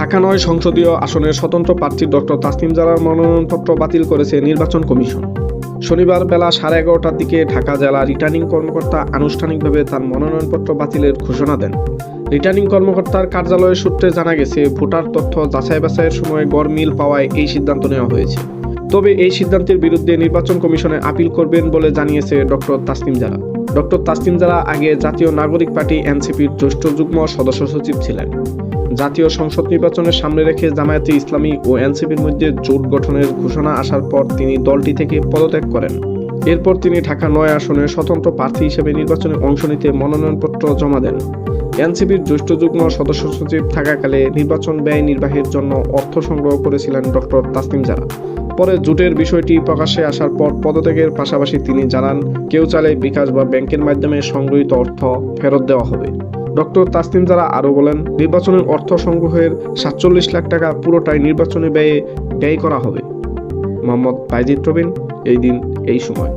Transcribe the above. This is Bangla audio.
ঢাকা নয় সংসদীয় আসনের স্বতন্ত্র প্রার্থী ডক্টর তাসনিম জারার মনোনয়নপত্র বাতিল করেছে নির্বাচন কমিশন। শনিবার বেলা সাড়ে এগারোটার দিকে ঢাকা জেলা রিটার্নিং কর্মকর্তা আনুষ্ঠানিকভাবে তার মনোনয়নপত্র বাতিলের ঘোষণা দেন। রিটার্নিং কর্মকর্তার কার্যালয়ের সূত্রে জানা গেছে, ভোটার তথ্য যাচাই বাছাইয়ের সময় গড়মিল পাওয়ায় এই সিদ্ধান্ত নেওয়া হয়েছে। তবে এই সিদ্ধান্তের বিরুদ্ধে নির্বাচন কমিশনে আপিল করবেন বলে জানিয়েছে ডক্টর তাসনিম জারা ডক্টর তাসনিম জারা আগে জাতীয় নাগরিক পার্টি এনসিপির জ্যেষ্ঠ যুগ্ম সদস্য সচিব ছিলেন। জাতীয় সংসদ নির্বাচনের সামনে রেখে জামায়াতে ইসলামী ও এনসিপির মধ্যে জোট গঠনের ঘোষণা আসার পর তিনি দলটি থেকে পদত্যাগ করেন। এরপর তিনি ঢাকা নয় আসনে স্বতন্ত্র প্রার্থী হিসেবে নির্বাচনে অংশ নিতে মনোনয়নপত্র জমা দেন। এনসিপির জ্যেষ্ঠ যুগ্ম সদস্য সচিব থাকাকালে নির্বাচন ব্যয় নির্বাহের জন্য অর্থ সংগ্রহ করেছিলেন ডক্টর তাসনিম জারা। পরে জোটের বিষয়টি প্রকাশ্যে আসার পর পদত্যাগের পাশাপাশি তিনি জানান, কেউ চালে বিকাশ বা ব্যাংকের মাধ্যমে সংগৃহীত অর্থ ফেরত দেওয়া হবে। ডক্টর তাসনিম জারা আরও বলেন, নির্বাচনের অর্থ সংগ্রহের সাতচল্লিশ লাখ টাকা পুরোটাই নির্বাচনী ব্যয়ে ব্যয় করা হবে। মোহাম্মদ বাইজিদ প্রবীণ, এই দিন, এই সময়।